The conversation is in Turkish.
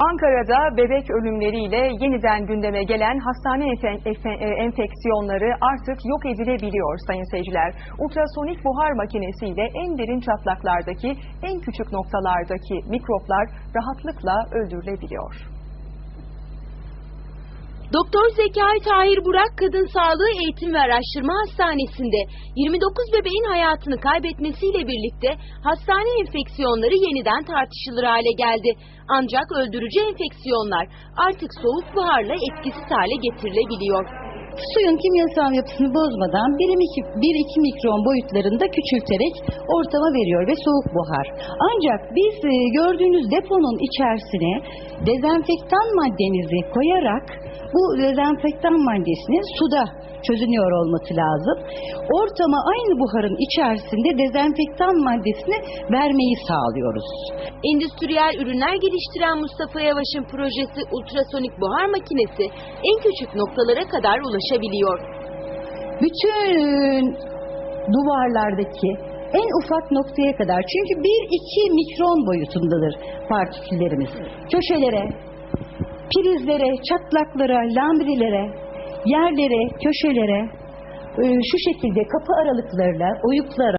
Ankara'da bebek ölümleriyle yeniden gündeme gelen hastane e, enfeksiyonları artık yok edilebiliyor sayın seyirciler. Ultrasonik buhar makinesiyle en derin çatlaklardaki, en küçük noktalardaki mikroplar rahatlıkla öldürülebiliyor. Doktor Zekai Tahir Burak Kadın Sağlığı Eğitim ve Araştırma Hastanesi'nde 29 bebeğin hayatını kaybetmesiyle birlikte hastane enfeksiyonları yeniden tartışılır hale geldi. Ancak öldürücü enfeksiyonlar artık soğuk buharla etkisiz hale getirilebiliyor. Suyun kimyasal yapısını bozmadan 1-2 mikron boyutlarında küçülterek ortama veriyor ve soğuk buhar. Ancak biz e, gördüğünüz deponun içerisine dezenfektan maddemizi koyarak bu dezenfektan maddesinin suda çözünüyor olması lazım. Ortama aynı buharın içerisinde dezenfektan maddesini vermeyi sağlıyoruz. Endüstriyel ürünler geliştiren Mustafa Yavaş'ın projesi ultrasonik buhar makinesi en küçük noktalara kadar ulaşabiliyor. bütün duvarlardaki en ufak noktaya kadar çünkü 1-2 mikron boyutundadır partiküllerimiz. Köşelere, prizlere, çatlaklara, lambrilere, yerlere, köşelere e, şu şekilde kapı aralıklarına, oyuklara